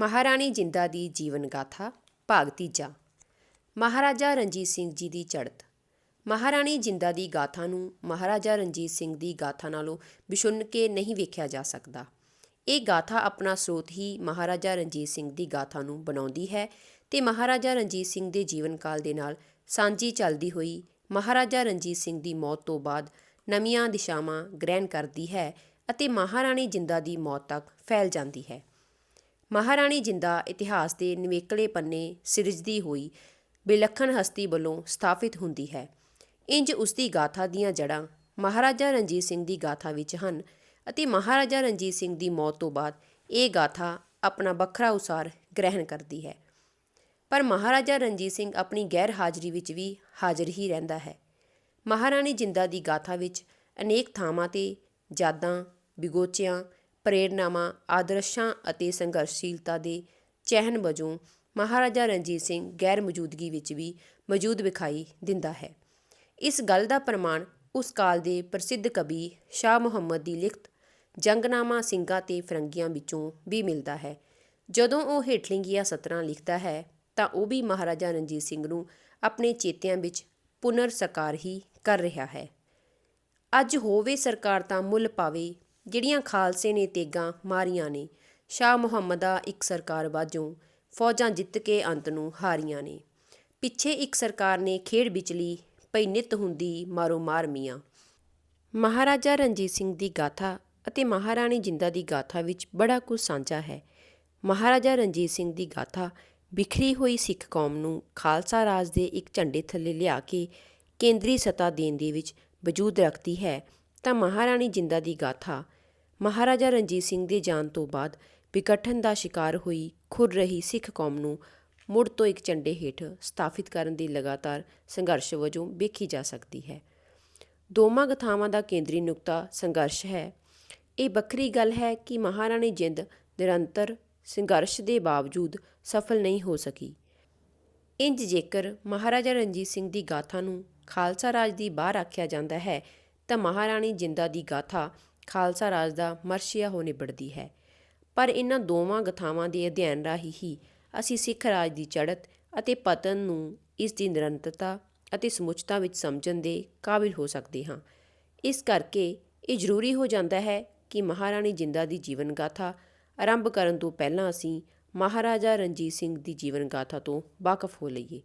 ਮਹਾਰਾਣੀ ਜਿੰਦਾ ਦੀ ਜੀਵਨ ਗਾਥਾ, ਭਾਗ ਤੀਜਾ। ਮਹਾਰਾਜਾ ਰਣਜੀਤ ਸਿੰਘ ਜੀ ਦੀ ਚੜ੍ਹਤ। ਮਹਾਰਾਣੀ ਜਿੰਦਾ ਦੀ ਗਾਥਾ ਨੂੰ ਮਹਾਰਾਜਾ ਰਣਜੀਤ ਸਿੰਘ ਦੀ ਗਾਥਾ ਨਾਲੋਂ ਵਿਛੁੰਨ ਕੇ ਨਹੀਂ ਵੇਖਿਆ ਜਾ ਸਕਦਾ। ਇਹ ਗਾਥਾ ਆਪਣਾ ਸਰੋਤ ਹੀ ਮਹਾਰਾਜਾ ਰਣਜੀਤ ਸਿੰਘ ਦੀ ਗਾਥਾ ਨੂੰ ਬਣਾਉਂਦੀ ਹੈ ਤੇ ਮਹਾਰਾਜਾ ਰਣਜੀਤ ਸਿੰਘ ਦੇ ਜੀਵਨ ਕਾਲ ਦੇ ਨਾਲ ਸਾਂਝੀ ਚੱਲਦੀ ਹੋਈ ਮਹਾਰਾਜਾ ਰਣਜੀਤ ਸਿੰਘ ਦੀ ਮੌਤ ਤੋਂ ਬਾਅਦ ਨਵੀਆਂ ਦਿਸ਼ਾਵਾਂ ਗ੍ਰਹਿਣ ਕਰਦੀ ਹੈ ਅਤੇ ਮਹਾਰਾਣੀ ਜਿੰਦਾ ਦੀ ਮੌਤ ਤੱਕ ਫੈਲ ਜਾਂਦੀ ਹੈ। ਮਹਾਰਾਣੀ ਜਿੰਦਾ ਇਤਿਹਾਸ ਦੇ ਨਿਵੇਕਲੇ ਪੰਨੇ ਸਿਰਜਦੀ ਹੋਈ ਵਿਲੱਖਣ ਹਸਤੀ ਵੱਲੋਂ ਸਥਾਪਿਤ ਹੁੰਦੀ ਹੈ। ਇੰਜ ਉਸ ਦੀ ਗਾਥਾ ਦੀਆਂ ਜੜ੍ਹਾਂ ਮਹਾਰਾਜਾ ਰਣਜੀਤ ਸਿੰਘ ਦੀ ਗਾਥਾ ਵਿੱਚ ਹਨ ਅਤੇ ਮਹਾਰਾਜਾ ਰਣਜੀਤ ਸਿੰਘ ਦੀ ਮੌਤ ਤੋਂ ਬਾਅਦ ਇਹ ਗਾਥਾ ਆਪਣਾ ਵੱਖਰਾ ਉਸਾਰ ਗ੍ਰਹਿਣ ਕਰਦੀ ਹੈ। ਪਰ ਮਹਾਰਾਜਾ ਰਣਜੀਤ ਸਿੰਘ ਆਪਣੀ ਗੈਰ ਹਾਜ਼ਰੀ ਵਿੱਚ ਵੀ ਹਾਜ਼ਰ ਹੀ ਰਹਿੰਦਾ ਹੈ। ਮਹਾਰਾਣੀ ਜਿੰਦਾ ਦੀ ਗਾਥਾ ਵਿੱਚ ਅਨੇਕ ਥਾਵਾਂ ਤੇ ਯਾਦਾਂ ਬਿਗੋਚਿਆਂ ਪ੍ਰੇਰਨਾਵਾਂ, ਆਦਰਸ਼ਾਂ ਅਤੇ ਸੰਘਰਸ਼ੀਲਤਾ ਦੇ ਚਿਹਨ ਵਜੋਂ ਮਹਾਰਾਜਾ ਰਣਜੀਤ ਸਿੰਘ ਗੈਰ ਮੌਜੂਦਗੀ ਵਿੱਚ ਵੀ ਮੌਜੂਦ ਵਿਖਾਈ ਦਿੰਦਾ ਹੈ। ਇਸ ਗੱਲ ਦਾ ਪ੍ਰਮਾਣ ਉਸ ਕਾਲ ਦੇ ਪ੍ਰਸਿੱਧ ਕਵੀ ਸ਼ਾਹ ਮੁਹੰਮਦ ਦੀ ਲਿਖਤ ਜੰਗਨਾਮਾ ਸਿੰਘਾਂ ਤੇ ਫਰੰਗੀਆਂ ਵਿੱਚੋਂ ਵੀ ਮਿਲਦਾ ਹੈ। ਜਦੋਂ ਉਹ ਹੇਠਲਿੰਗੀਆਂ ਸਤਰਾਂ ਲਿਖਦਾ ਹੈ, ਤਾਂ ਉਹ ਵੀ ਮਹਾਰਾਜਾ ਰਣਜੀਤ ਸਿੰਘ ਨੂੰ ਆਪਣੇ ਚੇਤਿਆਂ ਵਿੱਚ ਪੁਨਰ ਸਾਕਾਰ ਹੀ ਕਰ ਰਿਹਾ ਹੈ। ਅੱਜ ਹੋਵੇ ਸਰਕਾਰ ਤਾਂ ਮੁੱਲ ਪਾਵੇ ਜਿਹੜੀਆਂ ਖਾਲਸੇ ਨੇ ਤੇਗਾਂ ਮਾਰੀਆਂ ਨੇ, ਸ਼ਾਹ ਮੁਹੰਮਦਾ ਇੱਕ ਸਰਕਾਰ ਵਾਜੋਂ ਫੌਜਾਂ ਜਿੱਤ ਕੇ ਅੰਤ ਨੂੰ ਹਾਰੀਆਂ ਨੇ। ਪਿੱਛੇ ਇੱਕ ਸਰਕਾਰ ਨੇ ਖੇਡ ਵਿਚਲੀ ਪਈ ਨਿਤ ਹੁੰਦੀ ਮਾਰੋ ਮਾਰ ਮੀਆਂ। ਮਹਾਰਾਜਾ ਰਣਜੀਤ ਸਿੰਘ ਦੀ ਗਾਥਾ ਅਤੇ ਮਹਾਰਾਣੀ ਜਿੰਦਾ ਦੀ ਗਾਥਾ ਵਿੱਚ ਬੜਾ ਕੁਝ ਸਾਂਝਾ ਹੈ। ਮਹਾਰਾਜਾ ਰਣਜੀਤ ਸਿੰਘ ਦੀ ਗਾਥਾ ਵਿਖਰੀ ਹੋਈ ਸਿੱਖ ਕੌਮ ਨੂੰ ਖਾਲਸਾ ਰਾਜ ਦੇ ਇੱਕ ਝੰਡੇ ਥੱਲੇ ਲਿਆ ਕੇ ਕੇਂਦਰੀ ਸੱਤਾ ਦੇਣ ਦੇ ਵਿੱਚ ਵਜੂਦ ਰੱਖਦੀ ਹੈ, ਤਾਂ ਮਹਾਰਾਣੀ ਜਿੰਦਾ ਦੀ ਗਾਥਾ ਮਹਾਰਾਜਾ ਰਣਜੀਤ ਸਿੰਘ ਦੇ ਜਾਣ ਤੋਂ ਬਾਅਦ ਵਿਗਠਨ ਦਾ ਸ਼ਿਕਾਰ ਹੋਈ ਖੁਰ ਰਹੀ ਸਿੱਖ ਕੌਮ ਨੂੰ ਮੁੜ ਤੋਂ ਇੱਕ ਝੰਡੇ ਹੇਠ ਸਥਾਪਿਤ ਕਰਨ ਦੀ ਲਗਾਤਾਰ ਸੰਘਰਸ਼ ਵਜੋਂ ਵੇਖੀ ਜਾ ਸਕਦੀ ਹੈ। ਦੋਵਾਂ ਗਥਾਵਾਂ ਦਾ ਕੇਂਦਰੀ ਨੁਕਤਾ ਸੰਘਰਸ਼ ਹੈ। ਇਹ ਵੱਖਰੀ ਗੱਲ ਹੈ ਕਿ ਮਹਾਰਾਣੀ ਜਿੰਦ ਨਿਰੰਤਰ ਸੰਘਰਸ਼ ਦੇ ਬਾਵਜੂਦ ਸਫਲ ਨਹੀਂ ਹੋ ਸਕੀ। ਇੰਜ ਜੇਕਰ ਮਹਾਰਾਜਾ ਰਣਜੀਤ ਸਿੰਘ ਦੀ ਗਾਥਾ ਨੂੰ ਖਾਲਸਾ ਰਾਜ ਦੀ ਬਾਹਰ ਆਖਿਆ ਜਾਂਦਾ ਹੈ, ਤਾਂ ਮਹਾਰਾਣੀ ਜਿੰਦਾ ਦੀ ਗਾਥਾ ਖਾਲਸਾ ਰਾਜ ਦਾ ਮਰਸ਼ੀਆ ਹੋ ਨਿਬੜਦੀ ਹੈ। ਪਰ ਇਹਨਾਂ ਦੋਵਾਂ ਗਥਾਵਾਂ ਦੇ ਅਧਿਐਨ ਰਾਹੀਂ ਹੀ ਅਸੀਂ ਸਿੱਖ ਰਾਜ ਦੀ ਚੜ੍ਹਤ ਅਤੇ ਪਤਨ ਨੂੰ ਇਸ ਦੀ ਨਿਰੰਤਰਤਾ ਅਤੇ ਸਮੁੱਚਤਾ ਵਿੱਚ ਸਮਝਣ ਦੇ ਕਾਬਿਲ ਹੋ ਸਕਦੇ ਹਾਂ। ਇਸ ਕਰਕੇ ਇਹ ਜ਼ਰੂਰੀ ਹੋ ਜਾਂਦਾ ਹੈ ਕਿ ਮਹਾਰਾਣੀ ਜਿੰਦਾ ਦੀ ਜੀਵਨ ਗਾਥਾ ਆਰੰਭ ਕਰਨ ਤੋਂ ਪਹਿਲਾਂ ਅਸੀਂ ਮਹਾਰਾਜਾ ਰਣਜੀਤ ਸਿੰਘ ਦੀ ਜੀਵਨ ਗਾਥਾ ਤੋਂ ਵਾਕਫ ਹੋ ਲਈਏ।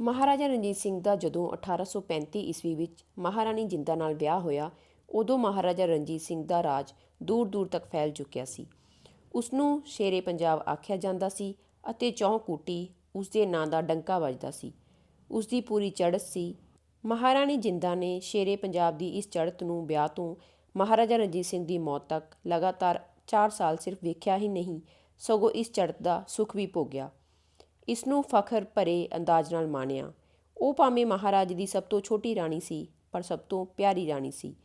ਮਹਾਰਾਜਾ ਰਣਜੀਤ ਸਿੰਘ ਦਾ ਜਦੋਂ 1835 ਈਸਵੀ ਵਿੱਚ ਮਹਾਰਾਣੀ ਜਿੰਦਾ ਨਾਲ ਵਿਆਹ ਹੋਇਆ ਉਦੋਂ ਮਹਾਰਾਜਾ ਰਣਜੀਤ ਸਿੰਘ ਦਾ ਰਾਜ ਦੂਰ ਦੂਰ ਤੱਕ ਫੈਲ ਚੁੱਕਿਆ ਸੀ। ਉਸ ਨੂੰ ਸ਼ੇਰੇ ਪੰਜਾਬ ਆਖਿਆ ਜਾਂਦਾ ਸੀ ਅਤੇ ਚੌਂਕੂਟੀ ਉਸ ਦੇ ਨਾਂ ਦਾ ਡੰਕਾ ਵੱਜਦਾ ਸੀ। ਉਸ ਦੀ ਪੂਰੀ ਚੜ੍ਹਤ ਸੀ। ਮਹਾਰਾਣੀ ਜਿੰਦਾ ਨੇ ਸ਼ੇਰੇ ਪੰਜਾਬ ਦੀ ਇਸ ਚੜ੍ਹਤ ਨੂੰ ਵਿਆਹ ਤੋਂ ਮਹਾਰਾਜਾ ਰਣਜੀਤ ਸਿੰਘ ਦੀ ਮੌਤ ਤੱਕ ਲਗਾਤਾਰ 4 ਸਾਲ ਸਿਰਫ ਵੇਖਿਆ ਹੀ ਨਹੀਂ, ਸਗੋਂ ਇਸ ਚੜ੍ਹਤ ਦਾ ਸੁੱਖ ਵੀ ਭੋਗਿਆ। ਇਸ ਨੂੰ ਫਖਰ ਭਰੇ ਅੰਦਾਜ਼ ਨਾਲ ਮਾਣਿਆ। ਉਹ ਭਾਵੇਂ ਮਹਾਰਾਜ ਦੀ ਸਭ ਤੋਂ ਛੋਟੀ ਰਾਣੀ ਸੀ, ਪਰ ਸਭ ਤੋਂ ਪਿਆਰੀ ਰਾਣੀ ਸੀ।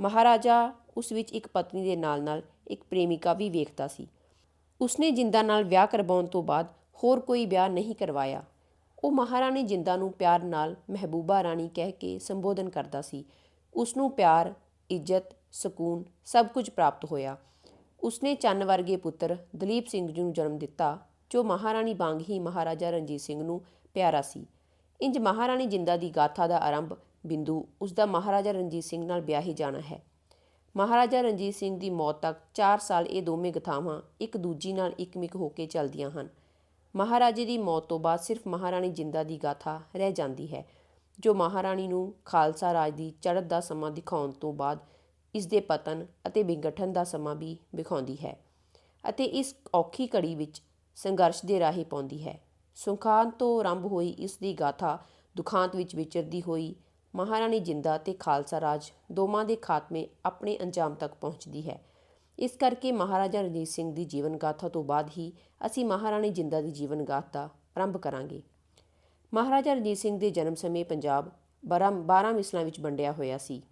ਮਹਾਰਾਜਾ ਉਸ ਵਿੱਚ ਇੱਕ ਪਤਨੀ ਦੇ ਨਾਲ-ਨਾਲ ਇੱਕ ਪ੍ਰੇਮਿਕਾ ਵੀ ਵੇਖਦਾ ਸੀ। ਉਸਨੇ ਜਿੰਦਾ ਨਾਲ ਵਿਆਹ ਕਰਵਾਉਣ ਤੋਂ ਬਾਅਦ ਹੋਰ ਕੋਈ ਵਿਆਹ ਨਹੀਂ ਕਰਵਾਇਆ। ਉਹ ਮਹਾਰਾਣੀ ਜਿੰਦਾ ਨੂੰ ਪਿਆਰ ਨਾਲ ਮਹਿਬੂਬਾ ਰਾਣੀ ਕਹਿ ਕੇ ਸੰਬੋਧਨ ਕਰਦਾ ਸੀ। ਉਸ ਨੂੰ ਪਿਆਰ, ਇੱਜ਼ਤ, ਸਕੂਨ ਸਭ ਕੁਝ ਪ੍ਰਾਪਤ ਹੋਇਆ। ਉਸਨੇ ਚੰਨ ਵਰਗੇ ਪੁੱਤਰ ਦਲੀਪ ਸਿੰਘ ਜੀ ਨੂੰ ਜਨਮ ਦਿੱਤਾ, ਜੋ ਮਹਾਰਾਣੀ ਵਾਂਗ ਹੀ ਮਹਾਰਾਜਾ ਰਣਜੀਤ ਸਿੰਘ ਨੂੰ ਪਿਆਰਾ ਸੀ। ਇੰਜ ਮਹਾਰਾਣੀ ਜਿੰਦਾ ਦੀ ਗਾਥਾ ਦਾ ਆਰੰਭ ਬਿੰਦੂ ਉਸ ਦਾ ਮਹਾਰਾਜਾ ਰਣਜੀਤ ਸਿੰਘ ਨਾਲ ਵਿਆਹੀ ਜਾਣਾ ਹੈ। ਮਹਾਰਾਜਾ ਰਣਜੀਤ ਸਿੰਘ ਦੀ ਮੌਤ ਤੱਕ 4 ਸਾਲ ਇਹ ਦੋਵੇਂ ਗਥਾਵਾਂ ਇੱਕ ਦੂਜੀ ਨਾਲ ਇੱਕਮਿਕ ਹੋ ਕੇ ਚੱਲਦੀਆਂ ਹਨ। ਮਹਾਰਾਜੇ ਦੀ ਮੌਤ ਤੋਂ ਬਾਅਦ ਸਿਰਫ ਮਹਾਰਾਣੀ ਜਿੰਦਾ ਦੀ ਗਾਥਾ ਰਹਿ ਜਾਂਦੀ ਹੈ, ਜੋ ਮਹਾਰਾਣੀ ਨੂੰ ਖਾਲਸਾ ਰਾਜ ਦੀ ਚੜ੍ਹਤ ਦਾ ਸਮਾਂ ਦਿਖਾਉਣ ਤੋਂ ਬਾਅਦ ਇਸ ਦੇ ਪਤਨ ਅਤੇ ਵਿਗਠਨ ਦਾ ਸਮਾਂ ਵੀ ਵਿਖਾਉਂਦੀ ਹੈ ਅਤੇ ਇਸ ਔਖੀ ਘੜੀ ਵਿੱਚ ਸੰਘਰਸ਼ ਦੇ ਰਾਹੀ ਪਾਉਂਦੀ ਹੈ। ਸੁਖਾਂਤ ਤੋਂ ਆਰੰਭ ਹੋਈ ਇਸ ਦੀ ਗਾਥਾ ਦੁਖਾਂਤ ਵਿੱਚ ਵਿਚਰਦੀ ਹੋਈ ਮਹਾਰਾਣੀ ਜਿੰਦਾ ਤੇ ਖਾਲਸਾ ਰਾਜ ਦੋਵਾਂ ਦੇ ਖਾਤਮੇ ਆਪਣੇ ਅੰਜਾਮ ਤੱਕ ਪਹੁੰਚਦੀ ਹੈ। ਇਸ ਕਰਕੇ ਮਹਾਰਾਜਾ ਰਣਜੀਤ ਸਿੰਘ ਦੀ ਜੀਵਨ ਗਾਥਾ ਤੋਂ ਬਾਅਦ ਹੀ ਅਸੀਂ ਮਹਾਰਾਣੀ ਜਿੰਦਾ ਦੀ ਜੀਵਨ ਗਾਥਾ ਆਰੰਭ ਕਰਾਂਗੇ। ਮਹਾਰਾਜਾ ਰਣਜੀਤ ਸਿੰਘ ਦੇ ਜਨਮ ਸਮੇਂ ਪੰਜਾਬ 12 ਮਿਸਲਾਂ ਵਿੱਚ ਵੰਡਿਆ ਹੋਇਆ ਸੀ।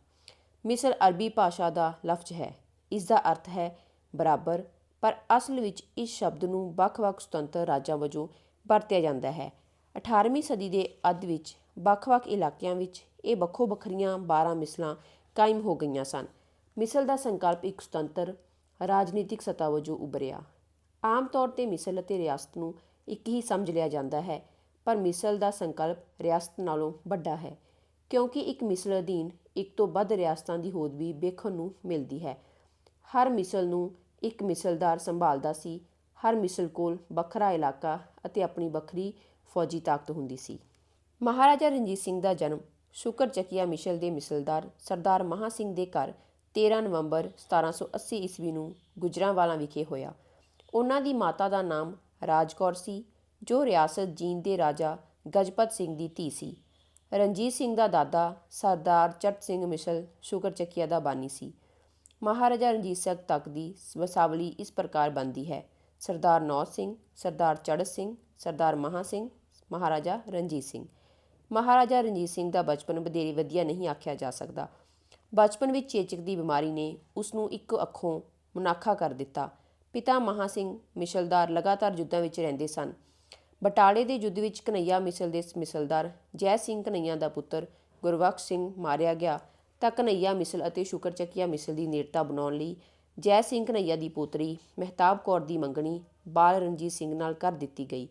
ਮਿਸਲ ਅਰਬੀ ਭਾਸ਼ਾ ਦਾ ਲਫ਼ਜ਼ ਹੈ। ਇਸ ਦਾ ਅਰਥ ਹੈ ਬਰਾਬਰ, ਪਰ ਅਸਲ ਵਿੱਚ ਇਸ ਸ਼ਬਦ ਨੂੰ ਵੱਖ-ਵੱਖ ਸੁਤੰਤਰ ਰਾਜਾਂ ਵਜੋਂ ਵਰਤਿਆ ਜਾਂਦਾ ਹੈ। 18ਵੀਂ ਸਦੀ ਦੇ ਅੱਧ ਵਿੱਚ ਵੱਖ-ਵੱਖ ਇਲਾਕਿਆਂ ਵਿੱਚ ਇਹ ਵੱਖੋ ਵੱਖਰੀਆਂ 12 ਮਿਸਲਾਂ ਕਾਇਮ ਹੋ ਗਈਆਂ ਸਨ। ਮਿਸਲ ਦਾ ਸੰਕਲਪ ਇੱਕ ਸੁਤੰਤਰ ਰਾਜਨੀਤਿਕ ਸੱਤਾ ਵਜੋਂ ਉਭਰਿਆ। ਆਮ ਤੌਰ ਤੇ ਮਿਸਲ ਅਤੇ ਰਿਆਸਤ ਨੂੰ ਇੱਕ ਹੀ ਸਮਝ ਲਿਆ ਜਾਂਦਾ ਹੈ, ਪਰ ਮਿਸਲ ਦਾ ਸੰਕਲਪ ਰਿਆਸਤ ਨਾਲੋਂ ਵੱਡਾ ਹੈ, ਕਿਉਂਕਿ ਇੱਕ ਮਿਸਲ ਅਧੀਨ ਇੱਕ ਤੋਂ ਵੱਧ ਰਿਆਸਤਾਂ ਦੀ ਹੋਂਦ ਵੀ ਵੇਖਣ ਨੂੰ ਮਿਲਦੀ ਹੈ। ਹਰ ਮਿਸਲ ਨੂੰ ਇੱਕ ਮਿਸਲਦਾਰ ਸੰਭਾਲਦਾ ਸੀ, ਹਰ ਮਿਸਲ ਕੋਲ ਵੱਖਰਾ ਇਲਾਕਾ ਅਤੇ ਆਪਣੀ ਵੱਖਰੀ ਫੌਜੀ ਤਾਕਤ ਹੁੰਦੀ ਸੀ। ਮਹਾਰਾਜਾ ਰਣਜੀਤ ਸਿੰਘ ਦਾ ਜਨਮ ਸ਼ੁਕਰ ਚੱਕੀਆ ਮਿਸਲ ਦੇ ਮਿਸਲਦਾਰ ਸਰਦਾਰ ਮਹਾਂ ਸਿੰਘ ਦੇ ਘਰ 13 ਨਵੰਬਰ 1780 ਈਸਵੀ ਨੂੰ ਗੁਜਰਾਂਵਾਲਾ ਵਿਖੇ ਹੋਇਆ। ਉਹਨਾਂ ਦੀ ਮਾਤਾ ਦਾ ਨਾਮ ਰਾਜਕੌਰ ਸੀ, ਜੋ ਰਿਆਸਤ ਜੀਂਦ ਦੇ ਰਾਜਾ ਗਜਪਤ ਸਿੰਘ ਦੀ ਧੀ ਸੀ। ਰਣਜੀਤ ਸਿੰਘ ਦਾ ਦਾਦਾ ਸਰਦਾਰ ਚਟ ਸਿੰਘ ਮਿਸਲ ਸ਼ੁਕਰ ਚੱਕੀਆ ਦਾ ਬਾਨੀ ਸੀ। ਮਹਾਰਾਜਾ ਰਣਜੀਤ ਸਿੰਘ ਤੱਕ ਦੀ ਵਸਾਵਲੀ ਇਸ ਪ੍ਰਕਾਰ ਬਣਦੀ ਹੈ। ਸਰਦਾਰ ਨੌ ਸਿੰਘ, ਸਰਦਾਰ ਚੜ ਸਿੰਘ, ਸਰਦਾਰ ਮਹਾਂ ਸਿੰਘ, ਮਹਾਰਾਜਾ ਰਣਜੀਤ ਸਿੰਘ। ਮਹਾਰਾਜਾ ਰਣਜੀਤ ਸਿੰਘ ਦਾ ਬਚਪਨ ਵਧੇਰੇ ਵਧੀਆ ਨਹੀਂ ਆਖਿਆ ਜਾ ਸਕਦਾ। ਬਚਪਨ ਵਿੱਚ ਚੇਚਕ ਦੀ ਬਿਮਾਰੀ ਨੇ ਉਸ ਨੂੰ ਇੱਕ ਅੱਖੋਂ ਮੁਨਾਖਾ ਕਰ ਦਿੱਤਾ। ਪਿਤਾ ਮਹਾਂ ਸਿੰਘ ਮਿਸ਼ਲਦਾਰ ਲਗਾਤਾਰ ਯੁੱਧਾਂ ਵਿੱਚ ਰਹਿੰਦੇ ਸਨ। ਬਟਾਲੇ ਦੇ ਯੁੱਧ ਵਿੱਚ ਕਨਈਆ ਮਿਸਲ ਦੇ ਮਿਸਲਦਾਰ ਜੈ ਸਿੰਘ ਕਨਈਆ ਦਾ ਪੁੱਤਰ ਗੁਰਬਖਸ਼ ਸਿੰਘ ਮਾਰਿਆ ਗਿਆ ਤਾਂ ਕਨਈਆ ਮਿਸਲ ਅਤੇ ਸ਼ੁਕਰਚਕੀਆ ਮਿਸਲ ਦੀ ਨੇੜਤਾ ਬਣਾਉਣ ਲਈ ਜੈ ਸਿੰਘ ਕਨਈਆ ਦੀ ਪੋਤਰੀ ਮਹਿਤਾਬ ਕੌਰ ਦੀ ਮੰਗਣੀ ਬਾਲ ਰਣਜੀਤ ਸਿੰਘ ਨਾਲ ਕਰ ਦਿੱਤੀ ਗਈ।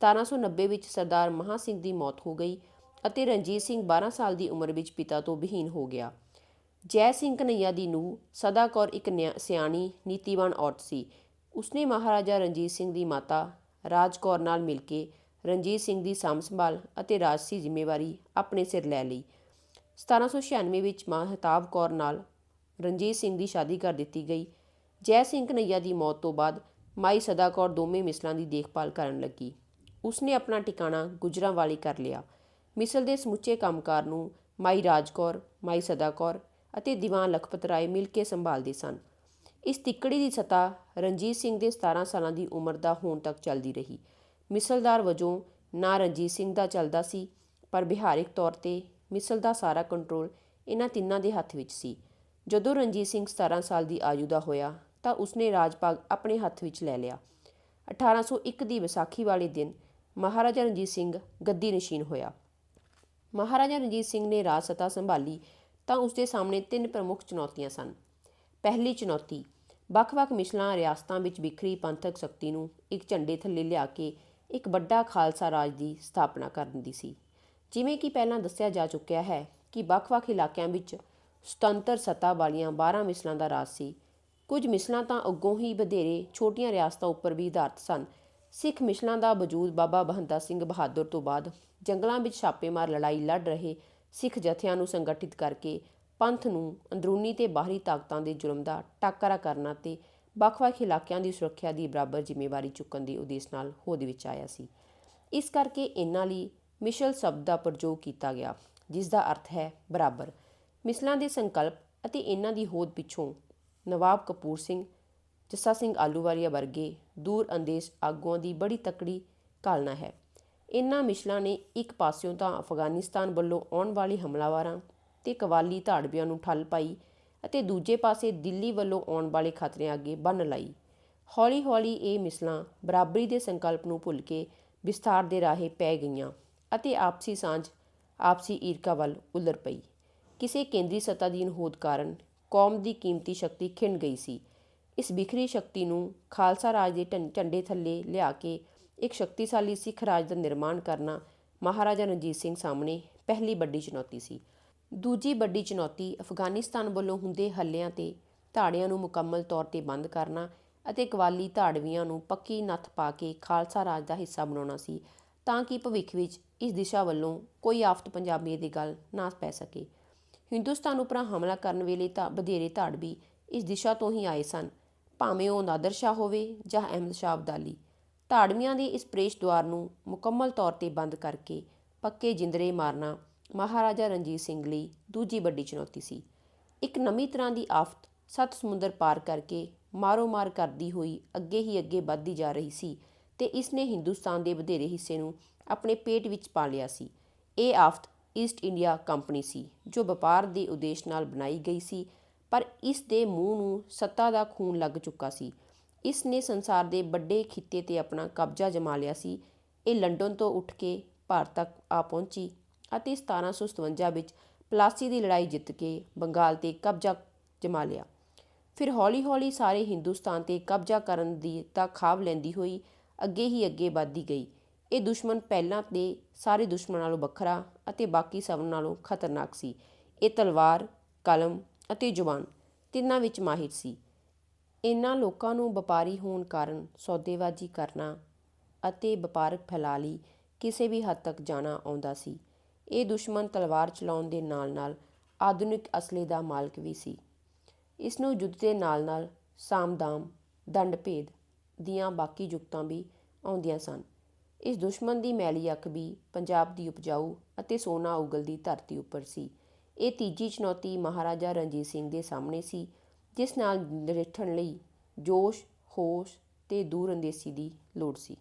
1790 ਵਿੱਚ ਸਰਦਾਰ ਮਹਾਂ ਸਿੰਘ ਦੀ ਮੌਤ ਹੋ ਗਈ ਅਤੇ ਰਣਜੀਤ ਸਿੰਘ 12 ਸਾਲ ਦੀ ਉਮਰ ਵਿੱਚ ਪਿਤਾ ਤੋਂ ਵਿਹੀਨ ਹੋ ਗਿਆ। ਜੈ ਸਿੰਘ ਕਨਈਆ ਦੀ ਨੂੰਹ ਸਦਾ ਕੌਰ ਇੱਕ ਨਿਆ- ਸਿਆਣੀ, ਨੀਤੀਵਾਨ ਔਰਤ ਸੀ। ਉਸਨੇ ਮਹਾਰਾਜਾ ਰਣਜੀਤ ਸਿੰਘ ਦੀ ਮਾਤਾ ਰਾਜ ਕੌਰ ਨਾਲ ਮਿਲ ਕੇ ਰਣਜੀਤ ਸਿੰਘ ਦੀ ਸਾਂਭ ਸੰਭਾਲ ਅਤੇ ਰਾਜਸੀ ਜ਼ਿੰਮੇਵਾਰੀ ਆਪਣੇ ਸਿਰ ਲੈ ਲਈ। 1796 ਵਿੱਚ ਮਾਂ ਮਹਤਾਬ ਕੌਰ ਨਾਲ ਰਣਜੀਤ ਸਿੰਘ ਦੀ ਸ਼ਾਦੀ ਕਰ ਦਿੱਤੀ ਗਈ। ਜੈ ਸਿੰਘ ਕਨਈਆ ਦੀ ਮੌਤ ਤੋਂ ਬਾਅਦ ਮਾਈ ਸਦਾ ਕੌਰ ਦੋਵੇਂ ਮਿਸਲਾਂ ਦੀ ਦੇਖਭਾਲ ਕਰਨ ਲੱਗੀ। ਉਸਨੇ ਆਪਣਾ ਟਿਕਾਣਾ ਗੁਜਰਾਂਵਾਲੀ ਕਰ ਲਿਆ। ਮਿਸਲ ਦੇ ਸਮੁੱਚੇ ਕੰਮਕਾਰ ਨੂੰ ਮਾਈ ਰਾਜ ਕੌਰ ਮਾਈ ਸਦਾ ਕੌਰ ਅਤੇ ਦੀਵਾਨ ਲਖਪਤ ਰਾਏ ਮਿਲ ਕੇ ਸੰਭਾਲਦੇ ਸਨ। ਇਸ ਤਿੱਕੜੀ ਦੀ ਸਤਾ ਰਣਜੀਤ ਸਿੰਘ ਦੇ 17 ਸਾਲਾਂ ਦੀ ਉਮਰ ਦਾ ਹੋਣ ਤੱਕ ਚੱਲਦੀ ਰਹੀ। ਮਿਸਲਦਾਰ ਵਜੋਂ ਨਾ ਰਣਜੀਤ ਸਿੰਘ ਦਾ ਚੱਲਦਾ ਸੀ, ਪਰ ਬਿਹਾਰਿਕ ਤੌਰ ਤੇ ਮਿਸਲ ਦਾ ਸਾਰਾ ਕੰਟਰੋਲ ਇਹਨਾਂ ਤਿੰਨਾਂ ਦੇ ਹੱਥ ਵਿੱਚ ਸੀ। ਜਦੋਂ ਰਣਜੀਤ ਸਿੰਘ 17 ਸਾਲ ਦੀ ਆਯੂ ਦਾ ਹੋਇਆ, ਤਾਂ ਉਸਨੇ ਰਾਜਪਾਗ ਆਪਣੇ ਹੱਥ ਵਿੱਚ ਲੈ ਲਿਆ। 1801 ਦੀ ਵਿਸਾਖੀ ਵਾਲੇ ਦਿਨ ਮਹਾਰਾਜਾ ਰਣਜੀਤ ਸਿੰਘ ਗੱਦੀ ਨਸ਼ੀਨ ਹੋਇਆ। ਮਹਾਰਾਜਾ ਰਣਜੀਤ ਸਿੰਘ ਨੇ ਰਾਜ ਸੱਤਾ ਸੰਭਾਲੀ ਤਾਂ ਉਸ ਦੇ ਸਾਹਮਣੇ ਤਿੰਨ ਪ੍ਰਮੁੱਖ ਚੁਣੌਤੀਆਂ ਸਨ। ਪਹਿਲੀ ਚੁਣੌਤੀ, ਵੱਖ-ਵੱਖ ਮਿਸਲਾਂ ਰਿਆਸਤਾਂ ਵਿੱਚ ਵਿਖਰੀ ਪੰਥਕ ਸ਼ਕਤੀ ਨੂੰ ਇੱਕ ਝੰਡੇ ਥੱਲੇ ਲਿਆ ਕੇ ਇੱਕ ਵੱਡਾ ਖਾਲਸਾ ਰਾਜ ਦੀ ਸਥਾਪਨਾ ਕਰਨ ਦੀ ਸੀ। ਜਿਵੇਂ ਕਿ ਪਹਿਲਾਂ ਦੱਸਿਆ ਜਾ ਚੁੱਕਿਆ ਹੈ ਕਿ ਵੱਖ-ਵੱਖ ਇਲਾਕਿਆਂ ਵਿੱਚ ਸੁਤੰਤਰ ਸੱਤਾ ਵਾਲੀਆਂ 12 ਮਿਸਲਾਂ ਦਾ ਰਾਜ ਸੀ। ਕੁਝ ਮਿਸਲਾਂ ਤਾਂ ਅੱਗੋਂ ਹੀ ਵਧੇਰੇ ਛੋਟੀਆਂ ਰਿਆਸਤਾਂ ਉੱਪਰ ਵੀ ਆਧਾਰਿਤ ਸਨ ਸਿੱਖ ਮਿਸਲਾਂ ਦਾ ਵਜੂਦ ਬਾਬਾ ਬਹੰਦਾ ਸਿੰਘ ਬਹਾਦਰ ਤੋਂ ਬਾਅਦ ਜੰਗਲਾਂ ਵਿੱਚ ਛਾਪੇਮਾਰ ਲੜਾਈ ਲੜ ਰਹੇ ਸਿੱਖ ਜਥਿਆਂ ਨੂੰ ਸੰਗਠਿਤ ਕਰਕੇ ਪੰਥ ਨੂੰ ਅੰਦਰੂਨੀ ਤੇ ਬਾਹਰੀ ਤਾਕਤਾਂ ਦੇ ਜੁਰਮ ਦਾ ਟਾਕਰਾ ਕਰਨਾ ਤੇ ਵੱਖ-ਵੱਖ ਇਲਾਕਿਆਂ ਦੀ ਸੁਰੱਖਿਆ ਦੀ ਬਰਾਬਰ ਜ਼ਿੰਮੇਵਾਰੀ ਚੁੱਕਣ ਦੇ ਉਦੇਸ਼ ਨਾਲ ਹੋਂਦ ਵਿੱਚ ਆਇਆ ਸੀ। ਇਸ ਕਰਕੇ ਇਹਨਾਂ ਲਈ ਮਿਸ਼ਲ ਸ਼ਬਦ ਦਾ ਪ੍ਰਯੋਗ ਕੀਤਾ ਗਿਆ, ਜਿਸ ਦਾ ਅਰਥ ਹੈ ਬਰਾਬਰ। ਮਿਸਲਾਂ ਦੇ ਸੰਕਲਪ ਅਤੇ ਇਹਨਾਂ ਦੀ ਹੋਂਦ ਪਿੱਛੋਂ ਨਵਾਬ ਕਪੂਰ ਸਿੰਘ ਜੱਸਾ ਸਿੰਘ ਆਲੂਵਾਲੀਆ ਵਰਗੇ ਦੂਰ ਅੰਦੇਸ਼ ਆਗੂਆਂ ਦੀ ਬੜੀ ਤਕੜੀ ਘਾਲਣਾ ਹੈ। ਇਨ੍ਹਾਂ ਮਿਸ਼ਲਾਂ ਨੇ ਇੱਕ ਪਾਸਿਓਂ ਤਾਂ ਅਫਗਾਨਿਸਤਾਨ ਵੱਲੋਂ ਆਉਣ ਵਾਲੇ ਹਮਲਾਵਰਾਂ ਤੇ ਕਵਾਲੀ ਧਾੜਵੀਆਂ ਨੂੰ ਠੱਲ ਪਾਈ ਅਤੇ ਦੂਜੇ ਪਾਸੇ ਦਿੱਲੀ ਵੱਲੋਂ ਆਉਣ ਵਾਲੇ ਖਤਰਿਆਂ ਅੱਗੇ ਬੰਨ ਲਾਈ। ਹੌਲੀ-ਹੌਲੀ ਇਹ ਮਿਸਲਾਂ ਬਰਾਬਰੀ ਦੇ ਸੰਕਲਪ ਨੂੰ ਭੁੱਲ ਕੇ ਵਿਸਥਾਰ ਦੇ ਰਾਹੇ ਪੈ ਗਈਆਂ ਅਤੇ ਆਪਸੀ ਸਾਂਝ, ਆਪਸੀ ਈਰਖਾ ਵੱਲ ਉਲਰ ਪਈ। ਕਿਸੇ ਕੇਂਦਰੀ ਸੱਤਾ ਦੀ ਅਨਹੋਦ ਕਾਰਨ ਕੌਮ ਦੀ ਕੀਮਤੀ ਸ਼ਕਤੀ ਖਿੰਡ ਗਈ ਸੀ ਇਸ ਬਿਖਰੀ ਸ਼ਕਤੀ ਨੂੰ ਖਾਲਸਾ ਰਾਜ ਦੇ ਢੰ- ਝੰਡੇ ਥੱਲੇ ਲਿਆ ਕੇ ਇੱਕ ਸ਼ਕਤੀਸ਼ਾਲੀ ਸਿੱਖ ਰਾਜ ਦਾ ਨਿਰਮਾਣ ਕਰਨਾ ਮਹਾਰਾਜਾ ਰਣਜੀਤ ਸਿੰਘ ਸਾਹਮਣੇ ਪਹਿਲੀ ਵੱਡੀ ਚੁਣੌਤੀ ਸੀ। ਦੂਜੀ ਵੱਡੀ ਚੁਣੌਤੀ ਅਫਗਾਨਿਸਤਾਨ ਵੱਲੋਂ ਹੁੰਦੇ ਹੱਲਿਆਂ ਤੇ ਧਾੜਿਆਂ ਨੂੰ ਮੁਕੰਮਲ ਤੌਰ ਤੇ ਬੰਦ ਕਰਨਾ ਅਤੇ ਕਵਾਲੀ ਧਾੜਵੀਆਂ ਨੂੰ ਪੱਕੀ ਨੱਥ ਪਾ ਕੇ ਖਾਲਸਾ ਰਾਜ ਦਾ ਹਿੱਸਾ ਬਣਾਉਣਾ ਸੀ ਤਾਂ ਕਿ ਭਵਿੱਖ ਵਿੱਚ ਇਸ ਦਿਸ਼ਾ ਵੱਲੋਂ ਕੋਈ ਆਫਤ ਪੰਜਾਬੀ ਦੀ ਗੱਲ ਨਾ ਪੈ ਸਕੇ। ਹਿੰਦੁਸਤਾਨ ਉੱਪਰ ਹਮਲਾ ਕਰਨ ਵੇਲੇ ਤਾਂ ਵਧੇਰੇ ਧਾੜਵੀ ਇਸ ਦਿਸ਼ਾ ਤੋਂ ਹੀ ਆਏ ਸਨ। ਭਾਵੇਂ ਉਹ ਨਾਦਰ ਸ਼ਾਹ ਹੋਵੇ ਜਾਂ ਅਹਿਮਦ ਸ਼ਾਹ ਅਬਦਾਲੀ, ਧਾੜਵੀਆਂ ਦੇ ਇਸ ਪ੍ਰੇਸ਼ ਦੁਆਰ ਨੂੰ ਮੁਕੰਮਲ ਤੌਰ ਤੇ ਬੰਦ ਕਰਕੇ ਪੱਕੇ ਜਿੰਦਰੇ ਮਾਰਨਾ ਮਹਾਰਾਜਾ ਰਣਜੀਤ ਸਿੰਘ ਲਈ ਦੂਜੀ ਵੱਡੀ ਚੁਣੌਤੀ ਸੀ। ਇੱਕ ਨਵੀਂ ਤਰ੍ਹਾਂ ਦੀ ਆਫਤ ਸੱਤ ਸਮੁੰਦਰ ਪਾਰ ਕਰਕੇ ਮਾਰੋ ਮਾਰ ਕਰਦੀ ਹੋਈ ਅੱਗੇ ਹੀ ਅੱਗੇ ਵੱਧਦੀ ਜਾ ਰਹੀ ਸੀ ਤੇ ਇਸ ਨੇ ਹਿੰਦੁਸਤਾਨ ਦੇ ਵਧੇਰੇ ਹਿੱਸੇ ਨੂੰ ਆਪਣੇ ਪੇਟ ਵਿੱਚ ਪਾ ਲਿਆ ਸੀ। ਇਹ ਆਫਤ ਈਸਟ ਇੰਡੀਆ ਕੰਪਨੀ ਸੀ, ਜੋ ਵਪਾਰ ਦੇ ਉਦੇਸ਼ ਨਾਲ ਬਣਾਈ ਗਈ ਸੀ ਪਰ ਇਸ ਦੇ ਮੂੰਹ ਨੂੰ ਸੱਤਾ ਦਾ ਖੂਨ ਲੱਗ ਚੁੱਕਾ ਸੀ। ਇਸ ਨੇ ਸੰਸਾਰ ਦੇ ਵੱਡੇ ਖਿੱਤੇ ਤੇ ਆਪਣਾ ਕਬਜ਼ਾ ਜਮਾ ਲਿਆ ਸੀ। ਇਹ ਲੰਡਨ ਤੋਂ ਉੱਠ ਕੇ ਭਾਰਤ ਤੱਕ ਆ ਪਹੁੰਚੀ ਅਤੇ 1757 ਵਿੱਚ ਪਲਾਸੀ ਦੀ ਲੜਾਈ ਜਿੱਤ ਕੇ ਬੰਗਾਲ ਤੇ ਕਬਜ਼ਾ ਜਮਾ ਲਿਆ। ਫਿਰ ਹੌਲੀ-ਹੌਲੀ ਸਾਰੇ ਹਿੰਦੁਸਤਾਨ ਤੇ ਕਬਜ਼ਾ ਕਰਨ ਦੀ ਤਾਂ ਖਾਬ ਲੈਂਦੀ ਹੋਈ ਅੱਗੇ ਹੀ ਅੱਗੇ ਵੱਧਦੀ ਗਈ। ਇਹ ਦੁਸ਼ਮਣ ਪਹਿਲਾਂ ਦੇ ਸਾਰੇ ਦੁਸ਼ਮਣਾਂ ਨਾਲੋਂ ਵੱਖਰਾ ਅਤੇ ਬਾਕੀ ਸਭ ਨਾਲੋਂ ਖਤਰਨਾਕ ਸੀ। ਇਹ ਤਲਵਾਰ, ਕਲਮ ਅਤੇ ਜ਼ੁਬਾਨ ਤਿੰਨਾਂ ਵਿੱਚ ਮਾਹਿਰ ਸੀ। ਇਹਨਾਂ ਲੋਕਾਂ ਨੂੰ ਵਪਾਰੀ ਹੋਣ ਕਾਰਨ ਸੌਦੇਬਾਜ਼ੀ ਕਰਨਾ ਅਤੇ ਵਪਾਰਕ ਫੈਲਾ ਲਈ ਕਿਸੇ ਵੀ ਹੱਦ ਤੱਕ ਜਾਣਾ ਆਉਂਦਾ ਸੀ। ਇਹ ਦੁਸ਼ਮਣ ਤਲਵਾਰ ਚਲਾਉਣ ਦੇ ਨਾਲ-ਨਾਲ ਆਧੁਨਿਕ ਅਸਲੇ ਦਾ ਮਾਲਕ ਵੀ ਸੀ। ਇਸ ਨੂੰ ਯੁੱਧ ਦੇ ਨਾਲ-ਨਾਲ ਸਾਮਦਾਮ ਦੰਡ ਭੇਦ ਦੀਆਂ ਬਾਕੀ ਯੁਕਤਾਂ ਵੀ ਆਉਂਦੀਆਂ ਸਨ। ਇਸ ਦੁਸ਼ਮਣ ਦੀ ਮੈਲੀ ਅੱਖ ਵੀ ਪੰਜਾਬ ਦੀ ਉਪਜਾਊ ਅਤੇ ਸੋਨਾ ਉਗਲਦੀ ਧਰਤੀ ਉੱਪਰ ਸੀ। ਇਹ ਤੀਜੀ ਚੁਣੌਤੀ ਮਹਾਰਾਜਾ ਰਣਜੀਤ ਸਿੰਘ ਦੇ ਸਾਹਮਣੇ ਸੀ, ਜਿਸ ਨਾਲ ਨਜਿੱਠਣ ਲਈ ਜੋਸ਼, ਹੋਸ਼ ਤੇ ਦੂਰਅੰਦੇਸ਼ੀ ਦੀ ਲੋੜ ਸੀ।